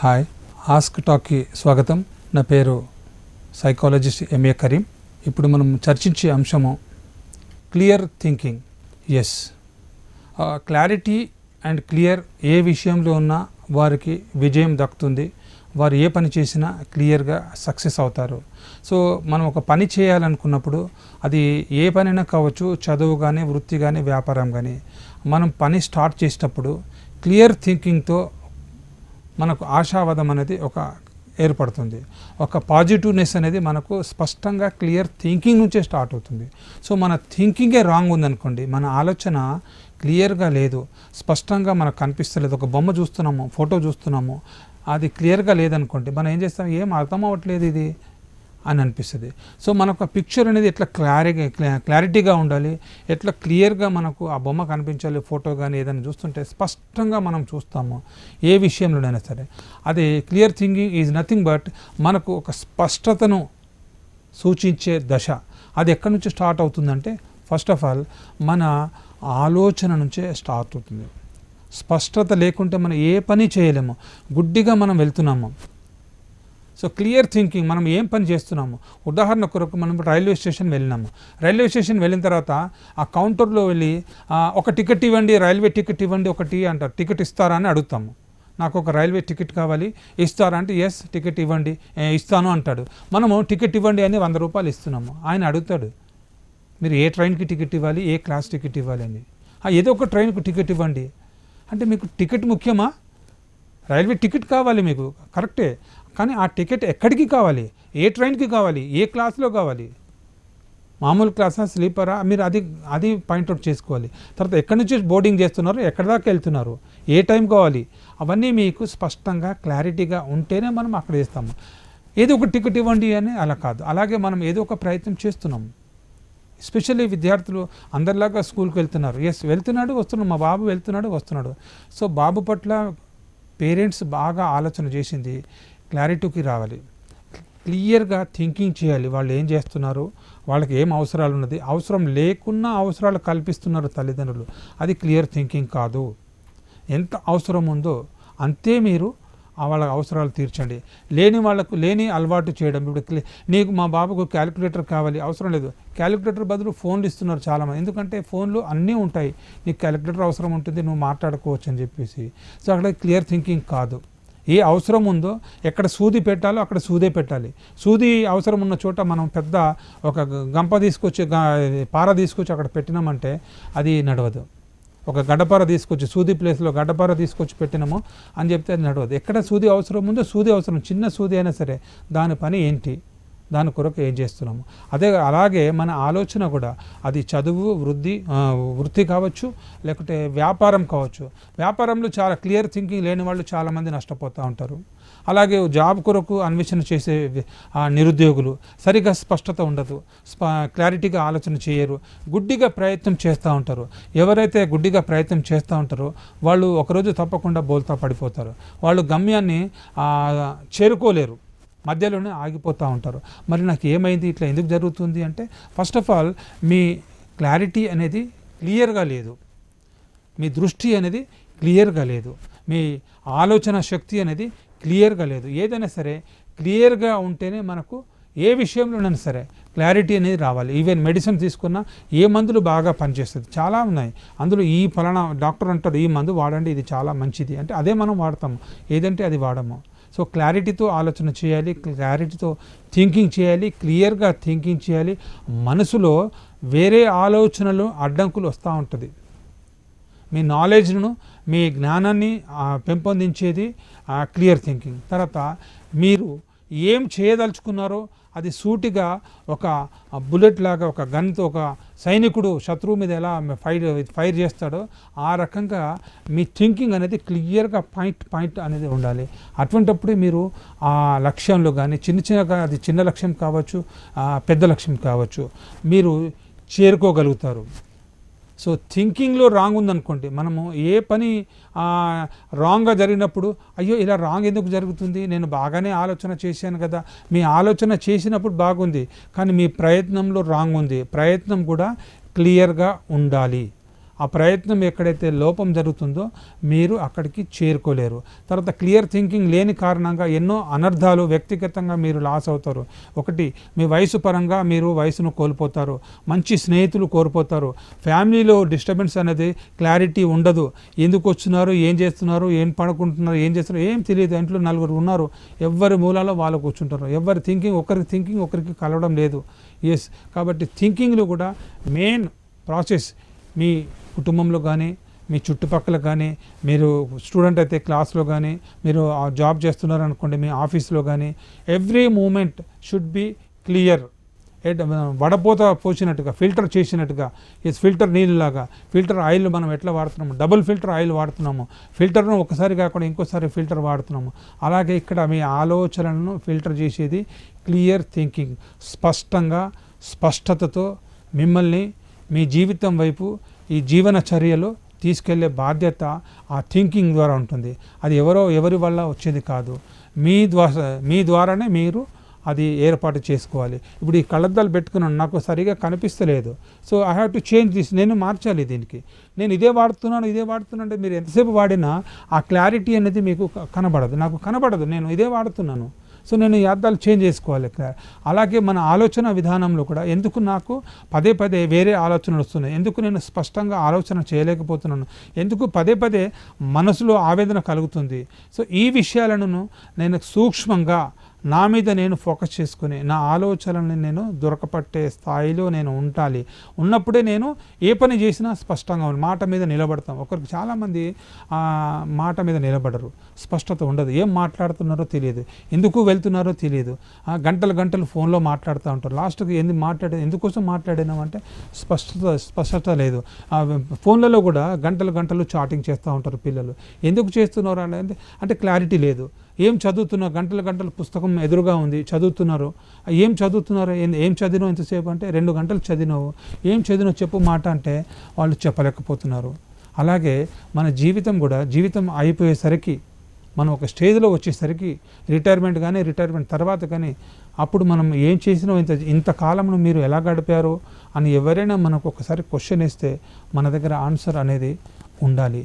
Hi. Ask టాక్కి స్వాగతం. నా పేరు సైకాలజిస్ట్ ఎంఏ కరీం ఇప్పుడు మనం చర్చించే అంశము clear thinking is clarity and clear ఏ విషయంలో ఉన్నా వారికి విజయం దక్కుతుంది. వారు ఏ పని చేసినా క్లియర్గా సక్సెస్ అవుతారు. సో మనం ఒక పని చేయాలనుకున్నప్పుడు అది ఏ పనైనా కావచ్చు చదువు కానీ వృత్తి కానీ వ్యాపారం కానీ మనం పని స్టార్ట్ చేసేటప్పుడు క్లియర్ థింకింగ్తో మనకు ఆశావాదం అనేది ఒక ఏర్పడుతుంది. ఒక పాజిటివ్నెస్ అనేది మనకు స్పష్టంగా క్లియర్ థింకింగ్ నుంచే స్టార్ట్ అవుతుంది. సో మన థింకింగే రాంగ్ ఉందనుకోండి మన ఆలోచన క్లియర్గా లేదు స్పష్టంగా మనకు కనిపిస్తలేదు ఒక బొమ్మ చూస్తున్నాము ఫోటో చూస్తున్నాము అది క్లియర్గా లేదనుకోండి మనం ఏం చేస్తాం? ఏం అర్థం అవ్వట్లేదు ఇది. అని అనిపిస్తుంది. సో మనకు ఆ పిక్చర్ అనేది ఎట్లా క్లారిగా క్లారిటీగా ఉండాలి ఎట్లా క్లియర్గా మనకు ఆ బొమ్మ కనిపించాలి ఫోటో కానీ ఏదైనా చూస్తుంటే స్పష్టంగా మనం చూస్తాము ఏ విషయంలోనైనా సరే. అది clear thinking is nothing but మనకు ఒక స్పష్టతను సూచించే దశ. అది ఎక్కడి నుంచి స్టార్ట్ అవుతుందంటే ఫస్ట్ ఆఫ్ ఆల్ మన ఆలోచన నుంచే స్టార్ట్ అవుతుంది. స్పష్టత లేకుంటే మనం ఏ పని చేయలేము. గుడ్డిగా మనం వెళ్తున్నాము. సో క్లియర్ థింకింగ్ మనం ఏం పని చేస్తున్నాము ఉదాహరణ కొరకు మనం రైల్వే స్టేషన్ వెళ్ళినాము. రైల్వే స్టేషన్ వెళ్ళిన తర్వాత ఆ కౌంటర్లో వెళ్ళి ఒక టికెట్ ఇవ్వండి రైల్వే టికెట్ ఇవ్వండి ఒకటి అంటారు. టికెట్ ఇస్తారా అని అడుగుతాము. నాకు ఒక రైల్వే టికెట్ కావాలి ఇస్తారా అంటే ఎస్ టికెట్ ఇవ్వండి. ఇస్తాను అంటాడు. మనము టికెట్ ఇవ్వండి అని వంద రూపాయలు ఇస్తున్నాము. ఆయన అడుగుతాడు మీరు ఏ ట్రైన్కి టికెట్ ఇవ్వాలి ఏ క్లాస్ టికెట్ ఇవ్వాలి అని. ఏదో ఒక ట్రైన్కి టికెట్ ఇవ్వండి. అంటే మీకు టికెట్ ముఖ్యమా? రైల్వే టికెట్ కావాలి మీకు. కరెక్టే. కానీ ఆ టికెట్ ఎక్కడికి కావాలి? ఏ ట్రైన్కి కావాలి? ఏ క్లాస్లో కావాలి? మామూలు క్లాసా స్లీపరా? మీరు అది అది పాయింట్అవుట్ చేసుకోవాలి. తర్వాత ఎక్కడి నుంచి బోర్డింగ్ చేస్తున్నారు? ఎక్కడి దాకా వెళ్తున్నారు? ఏ టైం కావాలి? అవన్నీ మీకు స్పష్టంగా క్లారిటీగా ఉంటేనే మనం అక్కడ వేస్తాము ఏదో ఒక టికెట్ ఇవ్వండి అని అలా కాదు. అలాగే మనం ఏదో ఒక ప్రయత్నం చేస్తున్నాం. ఎస్పెషల్లీ విద్యార్థులు అందరిలాగా స్కూల్కి వెళ్తున్నారు. ఎస్ వెళ్తున్నాడు వస్తున్నాడు. మా బాబు వెళ్తున్నాడు వస్తున్నాడు. సో బాబు పట్ల పేరెంట్స్ బాగా ఆలోచన చేసింది. క్లారిటీకి రావాలి. క్లియర్గా థింకింగ్ చేయాలి. వాళ్ళు ఏం చేస్తున్నారు? వాళ్ళకి ఏం అవసరాలు ఉన్నది? అవసరం లేకున్నా అవసరాలు కల్పిస్తున్నారు తల్లిదండ్రులు. అది క్లియర్ థింకింగ్ కాదు. ఎంత అవసరం ఉందో అంతే మీరు వాళ్ళ అవసరాలు తీర్చండి. లేని వాళ్ళకు లేని అలవాటు చేయడం. ఇప్పుడు నీకు మా బాబుకు క్యాలిక్యులేటర్ కావాలి. అవసరం లేదు. క్యాలిక్యులేటర్ బదులు ఫోన్లు ఇస్తున్నారు చాలామంది. ఎందుకంటే ఫోన్లు అన్నీ ఉంటాయి. నీకు క్యాలిక్యులేటర్ అవసరం ఉంటుంది. నువ్వు మాట్లాడుకోవచ్చు అని చెప్పేసి. సో అక్కడ క్లియర్ థింకింగ్ కాదు. ఏ అవసరం ఉందో ఎక్కడ సూది పెట్టాలో అక్కడ సూదే పెట్టాలి. సూది అవసరం ఉన్న చోట మనం పెద్ద ఒక గంప తీసుకొచ్చి పార తీసుకొచ్చి అక్కడ పెట్టినామంటే అది నడవదు. ఒక గడ్డపార తీసుకొచ్చి సూది ప్లేస్లో గడ్డపార తీసుకొచ్చి పెట్టినాము అని చెప్తే అది నడవదు. ఎక్కడ సూది అవసరం ఉందో సూది అవసరం. చిన్న సూది అయినా సరే దాని పని ఏంటి? దాని కొరకు ఏం చేస్తున్నాము? అదే అలాగే మన ఆలోచన కూడా అది చదువు వృద్ధి వృత్తి కావచ్చు లేకుంటే వ్యాపారం కావచ్చు. వ్యాపారంలో చాలా క్లియర్ థింకింగ్ లేని వాళ్ళు చాలామంది నష్టపోతూ ఉంటారు. అలాగే జాబ్ కొరకు అన్వేషణ చేసే నిరుద్యోగులు సరిగా స్పష్టత ఉండదు. స్ప క్లారిటీగా ఆలోచన చేయరు. గుడ్డిగా ప్రయత్నం చేస్తూ ఉంటారు. ఎవరైతే గుడ్డిగా ప్రయత్నం చేస్తూ ఉంటారో వాళ్ళు ఒకరోజు తప్పకుండా బోల్తా పడిపోతారు. వాళ్ళు గమ్యాన్ని చేరుకోలేరు. మధ్యలోనే ఆగిపోతూ ఉంటారు. మరి నాకు ఏమైంది? ఇట్లా ఎందుకు జరుగుతుంది అంటే ఫస్ట్ ఆఫ్ ఆల్ మీ క్లారిటీ అనేది క్లియర్గా లేదు. మీ దృష్టి అనేది క్లియర్గా లేదు. మీ ఆలోచన శక్తి అనేది క్లియర్గా లేదు. ఏదైనా సరే క్లియర్గా ఉంటేనే మనకు ఏ విషయంలోనైనా సరే క్లారిటీ అనేది రావాలి. ఈవెన్ మెడిసిన్ తీసుకున్నా ఏ మందులు బాగా పనిచేస్తుంది చాలా ఉన్నాయి. అందులో ఈ ఫలానా డాక్టర్ అంటారు ఈ మందు వాడండి ఇది చాలా మంచిది. అంటే అదే మనం వాడతాము. ఏదంటే అది వాడము. సో క్లారిటీతో ఆలోచన చేయాలి క్లారిటీతో థింకింగ్ చేయాలి క్లియర్గా థింకింగ్ చేయాలి. మనసులో వేరే ఆలోచనలు అడ్డంకులు వస్తూ ఉంటుంది. మీ నాలెడ్జ్ను మీ జ్ఞానాన్ని ఆ, పెంపొందించేది క్లియర్ థింకింగ్. తర్వాత మీరు ఏం చేయదలుచుకున్నారో అది సూటిగా ఒక బుల్లెట్ లాగా ఒక గన్తో ఒక సైనికుడు శత్రువు మీద ఎలా ఫైర్ ఫైర్ చేస్తాడో ఆ రకంగా మీ థింకింగ్ అనేది క్లియర్గా పాయింట్ పాయింట్ అనేది ఉండాలి. అటువంటప్పుడే మీరు ఆ లక్ష్యంలో కానీ చిన్న చిన్నగా అది చిన్న లక్ష్యం కావచ్చు పెద్ద లక్ష్యం కావచ్చు మీరు చేరుకోగలుగుతారు. సో థింకింగ్లో రాంగ్ ఉందనుకోండి మనము ఏ పని రాంగ్గా జరిగినప్పుడు అయ్యో ఇలా రాంగ్ ఎందుకు జరుగుతుంది నేను బాగానే ఆలోచన చేశాను కదా మీ ఆలోచన చేసినప్పుడు బాగుంది కానీ మీ ప్రయత్నంలో రాంగ్ ఉంది ప్రయత్నం కూడా క్లియర్గా ఉండాలి. ఆ ప్రయత్నం ఎక్కడైతే లోపం జరుగుతుందో మీరు అక్కడికి చేరుకోలేరు. తర్వాత క్లియర్ థింకింగ్ లేని కారణంగా ఎన్నో అనర్థాలు వ్యక్తిగతంగా మీరు లాస్ అవుతారు. ఒకటి మీ వయసు పరంగా మీరు వయసును కోల్పోతారు. మంచి స్నేహితులు కోల్పోతారు. ఫ్యామిలీలో డిస్టర్బెన్స్ అనేది క్లారిటీ ఉండదు. ఎందుకు వచ్చినారు ఏం చేస్తున్నారు? ఏం పడుకుంటున్నారు? ఏం చేస్తున్నారు? ఏం తెలియదు. ఇంట్లో నలుగురు ఉన్నారు. ఎవరి మూలాలో వాళ్ళు కూర్చుంటారు. ఎవరి థింకింగ్ ఒకరికి థింకింగ్ ఒకరికి కలవడం లేదు. ఎస్ కాబట్టి థింకింగ్లో కూడా మెయిన్ ప్రాసెస్ మీ కుటుంబంలో కానీ మీ చుట్టుపక్కల కానీ మీరు స్టూడెంట్ అయితే క్లాస్లో కానీ మీరు ఆ జాబ్ చేస్తున్నారు అనుకోండి మీ ఆఫీస్లో కానీ every moment should be clear. వడపోత పోసినట్టుగా ఫిల్టర్ చేసినట్టుగా ఈ ఫిల్టర్ నీళ్ళలాగా ఫిల్టర్ ఆయిల్ మనం ఎట్లా వాడుతున్నాము? డబుల్ ఫిల్టర్ ఆయిల్ వాడుతున్నాము. ఫిల్టర్ను ఒకసారి కాకుండా ఇంకోసారి ఫిల్టర్ వాడుతున్నాము. అలాగే ఇక్కడ మీ ఆలోచనలను ఫిల్టర్ చేసేది క్లియర్ థింకింగ్. స్పష్టంగా స్పష్టతతో మిమ్మల్ని మీ జీవితం వైపు ఈ జీవన చర్యలో తీసుకెళ్ళే బాధ్యత ఆ థింకింగ్ ద్వారా ఉంటుంది. అది ఎవరో ఎవరి వల్ల వచ్చేది కాదు. మీ ద్వారా మీ ద్వారానే మీరు అది ఏర్పాటు చేసుకోవాలి. ఇప్పుడు ఈ కళ్ళద్దాలు పెట్టుకున్నాను నాకు సరిగా కనిపిస్తలేదు. So I have to change this నేను మార్చాలి దీనికి. నేను ఇదే వాడుతున్నాను ఇదే వాడుతున్నాను అంటే మీరు ఎంతసేపు వాడినా ఆ క్లారిటీ అనేది మీకు క- కనబడదు. నాకు కనబడదు. నేను ఇదే వాడుతున్నాను. సో నేను ఈ చేంజ్ చేసుకోవాలి అలాగే మన ఆలోచన విధానంలో కూడా ఎందుకు నాకు పదే పదే వేరే ఆలోచనలు వస్తున్నాయి? ఎందుకు నేను స్పష్టంగా ఆలోచన చేయలేకపోతున్నాను? ఎందుకు పదే పదే మనసులో ఆవేదన కలుగుతుంది? సో ఈ విషయాలను నేను సూక్ష్మంగా నా మీద నేను ఫోకస్ చేసుకుని నా ఆలోచనల్ని నేను దొరకపట్టే స్థాయిలో నేను ఉండాలి. ఉన్నప్పుడే నేను ఏ పని చేసినా స్పష్టంగా ఉంది మాట మీద నిలబడతాం. ఒకరికి చాలామంది మాట మీద నిలబడరు. స్పష్టత ఉండదు. ఏం మాట్లాడుతున్నారో తెలియదు. ఎందుకు వెళ్తున్నారో తెలియదు. ఆ, గంటలు గంటలు ఫోన్లో మాట్లాడుతూ ఉంటారు. లాస్ట్కి ఎందు మాట్లాడే ఎందుకోసం మాట్లాడినాం అంటే స్పష్టత స్పష్టత లేదు. ఫోన్లలో కూడా గంటలు గంటలు చాటింగ్ చేస్తూ ఉంటారు పిల్లలు. ఎందుకు చేస్తున్నారు అంటే అంటే క్లారిటీ లేదు. ఏం చదువుతున్నారు గంటల గంటల పుస్తకం ఎదురుగా ఉంది చదువుతున్నారు. ఏం చదువుతున్నారు ఏం చదివినావు ఎంతసేపు అంటే రెండు గంటలు చదివినావు. ఏం చదివినావు చెప్పు మాట అంటే వాళ్ళు చెప్పలేకపోతున్నారు. అలాగే మన జీవితం కూడా జీవితం అయిపోయేసరికి మనం ఒక స్టేజ్లో వచ్చేసరికి రిటైర్మెంట్ కానీ రిటైర్మెంట్ తర్వాత కానీ అప్పుడు మనం ఏం చేసినా ఇంత ఇంతకాలంలో మీరు ఎలా గడిపారు అని ఎవరైనా మనకు ఒకసారి క్వశ్చన్ వేస్తే మన దగ్గర ఆన్సర్ అనేది ఉండాలి.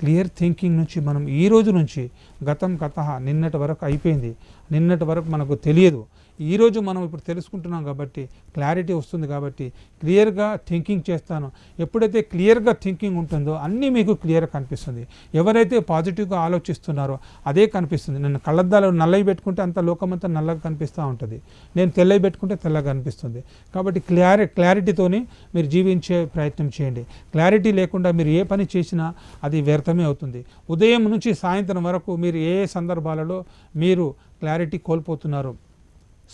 క్లియర్ థింకింగ్ నుంచి మనం ఈ రోజు నుంచి గతం గత నిన్నటి వరకు అయిపోయింది. నిన్నటి వరకు మనకు తెలియదు. ఈరోజు మనం ఇప్పుడు తెలుసుకుంటున్నాం కాబట్టి క్లారిటీ వస్తుంది కాబట్టి క్లియర్గా థింకింగ్ చేస్తాను. ఎప్పుడైతే క్లియర్గా థింకింగ్ ఉంటుందో అన్నీ మీకు క్లియర్గా కనిపిస్తుంది. ఎవరైతే పాజిటివ్గా ఆలోచిస్తున్నారో అదే కనిపిస్తుంది. నేను కళ్ళద్దాలు నల్లవి పెట్టుకుంటే అంత లోకమంతా నల్లగా కనిపిస్తూ ఉంటుంది. నేను తెల్లవి పెట్టుకుంటే తెల్లగా కనిపిస్తుంది. కాబట్టి క్లారి క్లారిటీతోని మీరు జీవించే ప్రయత్నం చేయండి. క్లారిటీ లేకుండా మీరు ఏ పని చేసినా అది వ్యర్థమే అవుతుంది. ఉదయం నుంచి సాయంత్రం వరకు మీరు ఏ ఏ సందర్భాలలో మీరు క్లారిటీ కోల్పోతున్నారు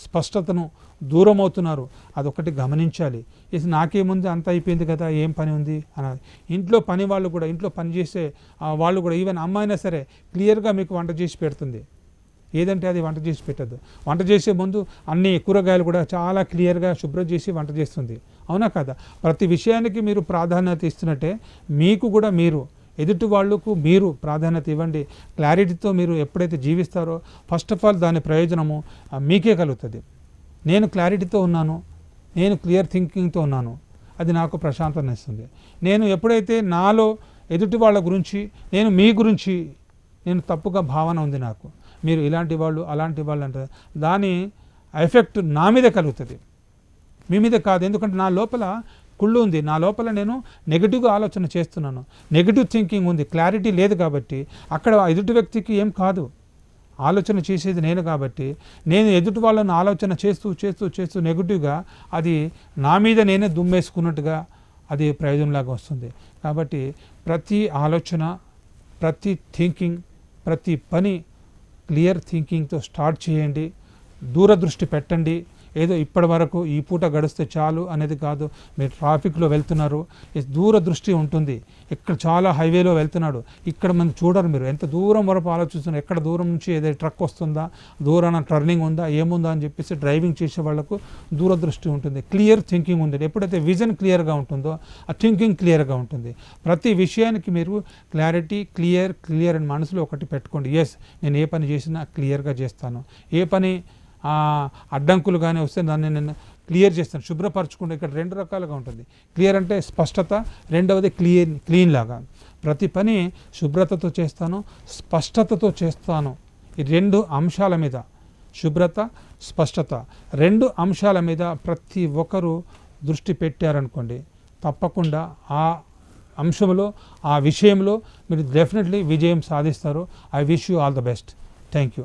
స్పష్టతను దూరం అవుతున్నారు అదొకటి గమనించాలి ఇది నాకేముంది అంత అయిపోయింది కదా ఏం పని ఉంది అన్నది ఇంట్లో పని వాళ్ళు కూడా ఇంట్లో పని చేసే వాళ్ళు కూడా ఈవెన్ అమ్మాయినా సరే క్లియర్గా మీకు వంట చేసి పెడుతుంది. ఏదంటే అది వంట చేసి పెట్టద్దు. వంట చేసే ముందు అన్ని కూరగాయలు కూడా చాలా క్లియర్గా శుభ్రం చేసి వంట చేస్తుంది. అవునా కదా? ప్రతి విషయానికి మీరు ప్రాధాన్యత ఇస్తున్నట్టే మీకు కూడా మీరు ఎదుటి వాళ్ళకు మీరు ప్రాధాన్యత ఇవ్వండి. క్లారిటీతో మీరు ఎప్పుడైతే జీవిస్తారో ఫస్ట్ ఆఫ్ ఆల్ దాని ప్రయోజనము మీకే కలుగుతుంది. నేను క్లారిటీతో ఉన్నాను నేను క్లియర్ థింకింగ్తో ఉన్నాను అది నాకు ప్రశాంతత ఇస్తుంది. నేను ఎప్పుడైతే నాలో ఎదుటి వాళ్ళ గురించి నేను మీ గురించి నేను తప్పుగా భావన ఉంది నాకు. మీరు ఇలాంటి వాళ్ళు అలాంటి వాళ్ళు అంటే దాని ఎఫెక్ట్ నా మీద కలుగుతుంది. మీ మీద కాదు ఎందుకంటే నా లోపల కుళ్ళు ఉంది. నా లోపల నేను నెగిటివ్గా ఆలోచన చేస్తున్నాను. నెగిటివ్ థింకింగ్ ఉంది. క్లారిటీ లేదు కాబట్టి అక్కడ ఎదుటి వ్యక్తికి ఏం కాదు. ఆలోచన చేసేది నేను కాబట్టి నేను ఎదుటి వాళ్ళని ఆలోచన చేస్తూ చేస్తూ చేస్తూ నెగిటివ్గా అది నా మీద నేనే దుమ్మేసుకున్నట్టుగా అది ప్రయోజనంలాగా వస్తుంది. కాబట్టి ప్రతి ఆలోచన ప్రతి థింకింగ్ ప్రతి పని క్లియర్ థింకింగ్తో స్టార్ట్ చేయండి. దూరదృష్టి పెట్టండి. ఏదో ఇప్పటి వరకు ఈ పూట గడిస్తే చాలు అనేది కాదు. మీరు ట్రాఫిక్లో వెళ్తున్నారు దూరదృష్టి ఉంటుంది. ఇక్కడ చాలా హైవేలో వెళ్తున్నాడు. ఇక్కడ మనం చూడరు మీరు. ఎంత దూరం వరకు ఆలోచిస్తున్నారు? ఎక్కడ దూరం నుంచి ఏదైనా ట్రక్ వస్తుందా? దూరాన టర్నింగ్ ఉందా? ఏముందా? అని చెప్పేసి డ్రైవింగ్ చేసే వాళ్ళకు దూరదృష్టి ఉంటుంది. క్లియర్ థింకింగ్ ఉంది. ఎప్పుడైతే విజన్ క్లియర్గా ఉంటుందో ఆ థింకింగ్ క్లియర్గా ఉంటుంది. ప్రతి విషయానికి మీరు క్లారిటీ క్లియర్ క్లియర్ అని మనసులో ఒకటి పెట్టుకోండి. ఎస్ నేను ఏ పని చేసినా క్లియర్గా చేస్తాను. ఏ పని అడ్డంకులు కానీ వస్తే దాన్ని నేను క్లియర్ చేస్తాను. శుభ్రపరచుకుంటే ఇక్కడ రెండు రకాలుగా ఉంటుంది. క్లియర్ అంటే స్పష్టత రెండవది క్లియర్ క్లీన్ లాగా. ప్రతి పని శుభ్రతతో చేస్తాను స్పష్టతతో చేస్తాను. ఈ రెండు అంశాల మీద శుభ్రత స్పష్టత. రెండు అంశాల మీద ప్రతి ఒక్కరూ దృష్టి పెట్టారనుకోండి తప్పకుండా ఆ అంశంలో ఆ విషయంలో మీరు డెఫినెట్లీ విజయం సాధిస్తారు. I wish you all the best thank you